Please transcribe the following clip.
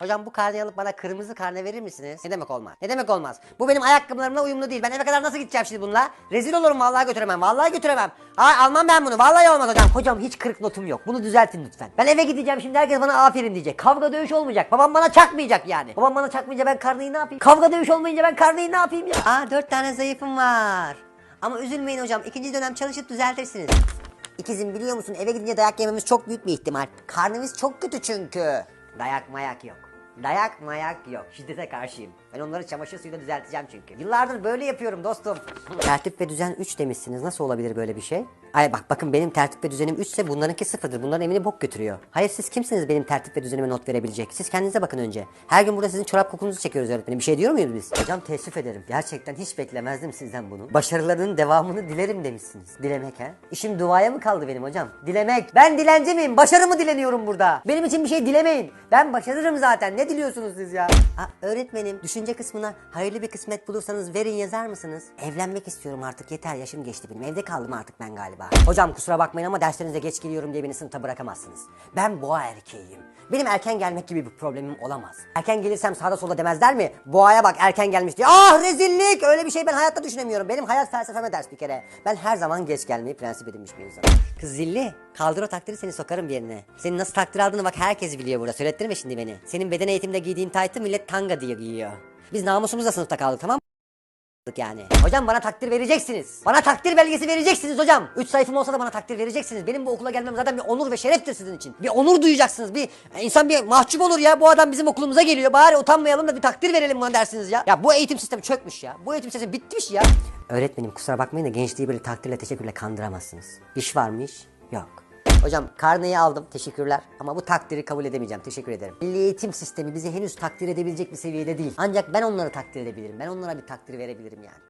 Hocam bu karneyi alıp bana kırmızı karne verir misiniz? Ne demek olmaz? Ne demek olmaz? Bu benim ayakkabılarımla uyumlu değil. Ben eve kadar nasıl gideceğim şimdi bununla? Rezil olurum vallahi götüremem. Vallahi götüremem. Ha almam ben bunu. Vallahi olmaz hocam. Hocam hiç kırık notum yok. Bunu düzeltin lütfen. Ben eve gideceğim şimdi herkes bana aferin diyecek. Kavga dövüş olmayacak. Babam bana çakmayacak yani. Babam bana çakmayınca ben karneyi ne yapayım? Kavga dövüş olmayınca ben karneyi ne yapayım ya? Aa dört tane zayıfım var. Ama üzülmeyin hocam. ikinci dönem çalışıp düzeltirsiniz. İkizim biliyor musun eve gidince dayak yememiz çok büyük bir ihtimal. Karnımız çok kötü çünkü. Dayak mayak yok. Dayak mayak yok. Şiddete karşıyım. Ben onları çamaşır suyuyla düzelteceğim çünkü. Yıllardır böyle yapıyorum dostum. tertip ve düzen 3 demişsiniz. Nasıl olabilir böyle bir şey? Ay bak bakın benim tertip ve düzenim 3 ise bunlarınki sıfırdır. Bunların emini bok götürüyor. Hayır siz kimsiniz benim tertip ve düzenime not verebilecek? Siz kendinize bakın önce. Her gün burada sizin çorap kokunuzu çekiyoruz öğretmenim. Bir şey diyor muyuz biz? Hocam teessüf ederim. Gerçekten hiç beklemezdim sizden bunu. Başarılarının devamını dilerim demişsiniz. Dilemek ha? İşim duaya mı kaldı benim hocam? Dilemek. Ben dilenci miyim? Başarı mı dileniyorum burada? Benim için bir şey dilemeyin. Ben başarırım zaten. Ne diliyorsunuz siz ya? Ha, öğretmenim düşünce kısmına hayırlı bir kısmet bulursanız verin yazar mısınız? Evlenmek istiyorum artık yeter yaşım geçti benim. Evde kaldım artık ben galiba. Hocam kusura bakmayın ama derslerinize geç geliyorum diye beni sınıfta bırakamazsınız. Ben boğa erkeğiyim. Benim erken gelmek gibi bir problemim olamaz. Erken gelirsem sağda solda demezler mi? Boğaya bak erken gelmiş diye. Ah rezillik! Öyle bir şey ben hayatta düşünemiyorum. Benim hayat felsefeme ders bir kere. Ben her zaman geç gelmeyi prensip edinmiş bir insanım. Kız zilli. Kaldır o takdiri seni sokarım bir yerine. Senin nasıl takdir aldığını bak herkes biliyor burada. Söylettirme şimdi beni. Senin beden eğitimde giydiğin taytı millet tanga diye giyiyor. Biz namusumuzla sınıfta kaldık tamam mı? yani. Hocam bana takdir vereceksiniz. Bana takdir belgesi vereceksiniz hocam. 3 sayfam olsa da bana takdir vereceksiniz. Benim bu okula gelmem zaten bir onur ve şereftir sizin için. Bir onur duyacaksınız. Bir insan bir mahcup olur ya. Bu adam bizim okulumuza geliyor. Bari utanmayalım da bir takdir verelim buna dersiniz ya. Ya bu eğitim sistemi çökmüş ya. Bu eğitim sistemi bitmiş ya. Öğretmenim kusura bakmayın da gençliği böyle takdirle teşekkürle kandıramazsınız. İş var mı iş? Yok. Hocam karneyi aldım teşekkürler ama bu takdiri kabul edemeyeceğim teşekkür ederim. Milli eğitim sistemi bizi henüz takdir edebilecek bir seviyede değil. Ancak ben onları takdir edebilirim. Ben onlara bir takdir verebilirim yani.